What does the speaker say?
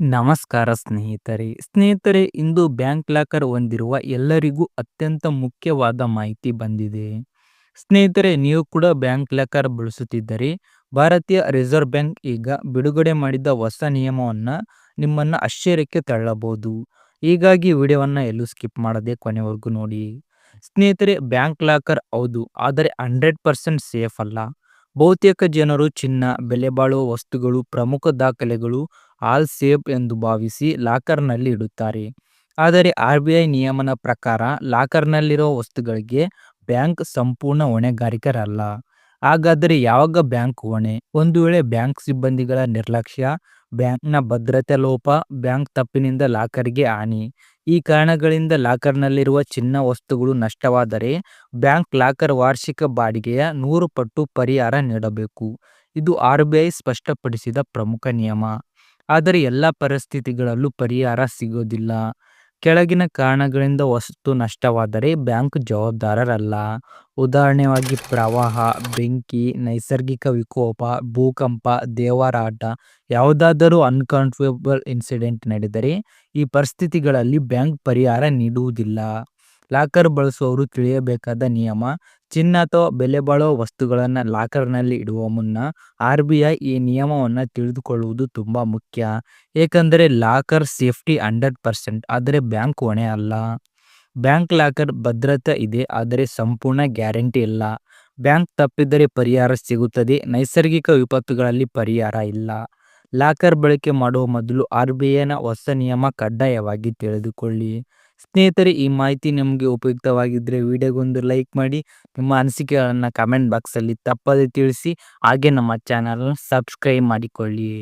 ನಮಸ್ಕಾರ ಸ್ನೇಹಿತರೆ. ಸ್ನೇಹಿತರೆ, ಇಂದು ಬ್ಯಾಂಕ್ ಲಾಕರ್ ಹೊಂದಿರುವ ಎಲ್ಲರಿಗೂ ಅತ್ಯಂತ ಮುಖ್ಯವಾದ ಮಾಹಿತಿ ಬಂದಿದೆ. ಸ್ನೇಹಿತರೆ, ನೀವು ಕೂಡ ಬ್ಯಾಂಕ್ ಲಾಕರ್ ಬಳಸುತ್ತಿದ್ದರೆ, ಭಾರತೀಯ ರಿಸರ್ವ್ ಬ್ಯಾಂಕ್ ಈಗ ಬಿಡುಗಡೆ ಮಾಡಿದ ಹೊಸ ನಿಯಮವನ್ನು ನಿಮ್ಮನ್ನು ಆಶ್ಚರ್ಯಕ್ಕೆ ತಳ್ಳಬಹುದು. ಹೀಗಾಗಿ ವಿಡಿಯೋವನ್ನು ಎಲ್ಲೂ ಸ್ಕಿಪ್ ಮಾಡದೆ ಕೊನೆವರೆಗೂ ನೋಡಿ. ಸ್ನೇಹಿತರೆ, ಬ್ಯಾಂಕ್ ಲಾಕರ್ ಹೌದು, ಆದರೆ ಹಂಡ್ರೆಡ್ ಪರ್ಸೆಂಟ್ ಸೇಫ್ ಅಲ್ಲ. ಬಹುತೇಕ ಜನರು ಚಿನ್ನ ಬೆಲೆಬಾಳುವ ವಸ್ತುಗಳು, ಪ್ರಮುಖ ದಾಖಲೆಗಳು, ಆಲ್ ಸೇಫ್ ಎಂದು ಭಾವಿಸಿ ಲಾಕರ್ನಲ್ಲಿ ಇಡುತ್ತಾರೆ. ಆದರೆ ಆರ್ ಬಿ ಐ ನಿಯಮನ ಪ್ರಕಾರ ಲಾಕರ್ನಲ್ಲಿರುವ ವಸ್ತುಗಳಿಗೆ ಬ್ಯಾಂಕ್ ಸಂಪೂರ್ಣ ಹೊಣೆಗಾರಿಕರಲ್ಲ. ಹಾಗಾದರೆ ಯಾವಾಗ ಬ್ಯಾಂಕ್ ಹೊಣೆ? ಒಂದು ವೇಳೆ ಬ್ಯಾಂಕ್ ಸಿಬ್ಬಂದಿಗಳ ನಿರ್ಲಕ್ಷ್ಯ ಬ್ಯಾಂಕ್ನ ಭದ್ರತೆ ಲೋಪ, ಬ್ಯಾಂಕ್ ತಪ್ಪಿನಿಂದ ಲಾಕರ್ಗೆ ಹಾನಿ. ಈ ಕಾರಣಗಳಿಂದ ಲಾಕರ್ನಲ್ಲಿರುವ ಚಿನ್ನ ವಸ್ತುಗಳು ನಷ್ಟವಾದರೆ ಬ್ಯಾಂಕ್ ಲಾಕರ್ ವಾರ್ಷಿಕ ಬಾಡಿಗೆಯ ನೂರು ಪಟ್ಟು ಪರಿಹಾರ ನೀಡಬೇಕು. ಇದು ಆರ್ ಬಿ ಐ ಸ್ಪಷ್ಟಪಡಿಸಿದ ಪ್ರಮುಖ ನಿಯಮ. ಆದರೆ ಎಲ್ಲ ಪರಿಸ್ಥಿತಿಗಳಲ್ಲೂ ಪರಿಹಾರ ಸಿಗೋದಿಲ್ಲ. ಕೆಳಗಿನ ಕಾರಣಗಳಿಂದ ವಸ್ತು ನಷ್ಟವಾದರೆ ಬ್ಯಾಂಕ್ ಜವಾಬ್ದಾರರಲ್ಲ. ಉದಾಹರಣೆಯಾಗಿ ಪ್ರವಾಹ, ಬೆಂಕಿ, ನೈಸರ್ಗಿಕ ವಿಕೋಪ, ಭೂಕಂಪ, ದೇವರಾಟ, ಯಾವುದಾದರೂ ಅನ್ಕಂಟ್ರೋಲೇಬಲ್ ಇನ್ಸಿಡೆಂಟ್ ನಡೆದರೆ ಈ ಪರಿಸ್ಥಿತಿಗಳಲ್ಲಿ ಬ್ಯಾಂಕ್ ಪರಿಹಾರ ನೀಡುವುದಿಲ್ಲ. ಲಾಕರ್ ಬಳಸುವವರು ತಿಳಿಯಬೇಕಾದ ನಿಯಮ, ಚಿನ್ನ ಅಥವಾ ಬೆಲೆ ಬಾಳುವ ವಸ್ತುಗಳನ್ನು ಲಾಕರ್ನಲ್ಲಿ ಇಡುವ ಮುನ್ನ ಆರ್ ಬಿ ಐ ಈ ನಿಯಮವನ್ನು ತಿಳಿದುಕೊಳ್ಳುವುದು ತುಂಬ ಮುಖ್ಯ. ಏಕೆಂದರೆ ಲಾಕರ್ ಸೇಫ್ಟಿ ಹಂಡ್ರೆಡ್ ಪರ್ಸೆಂಟ್ ಆದರೆ ಬ್ಯಾಂಕ್ ಹೊಣೆ ಅಲ್ಲ. ಬ್ಯಾಂಕ್ ಲಾಕರ್ ಭದ್ರತೆ ಇದೆ ಆದರೆ ಸಂಪೂರ್ಣ ಗ್ಯಾರಂಟಿ ಇಲ್ಲ. ಬ್ಯಾಂಕ್ ತಪ್ಪಿದರೆ ಪರಿಹಾರ ಸಿಗುತ್ತದೆ, ನೈಸರ್ಗಿಕ ವಿಪತ್ತುಗಳಲ್ಲಿ ಪರಿಹಾರ ಇಲ್ಲ. ಲಾಕರ್ ಬಳಕೆ ಮಾಡುವ ಮೊದಲು ಆರ್ ಬಿ ಐನ ಹೊಸ ನಿಯಮ ಕಡ್ಡಾಯವಾಗಿ ತಿಳಿದುಕೊಳ್ಳಿ. ಸ್ನೇಹಿತರೆ, ಈ ಮಾಹಿತಿ ನಿಮಗೆ ಉಪಯುಕ್ತವಾಗಿದ್ದರೆ ವಿಡಿಯೋಗೊಂದು ಲೈಕ್ ಮಾಡಿ, ನಿಮ್ಮ ಅನಿಸಿಕೆಗಳನ್ನು ಕಮೆಂಟ್ ಬಾಕ್ಸಲ್ಲಿ ತಪ್ಪದೆ ತಿಳಿಸಿ, ಹಾಗೆ ನಮ್ಮ ಚಾನಲ್ ಸಬ್ಸ್ಕ್ರೈಬ್ ಮಾಡಿಕೊಳ್ಳಿ.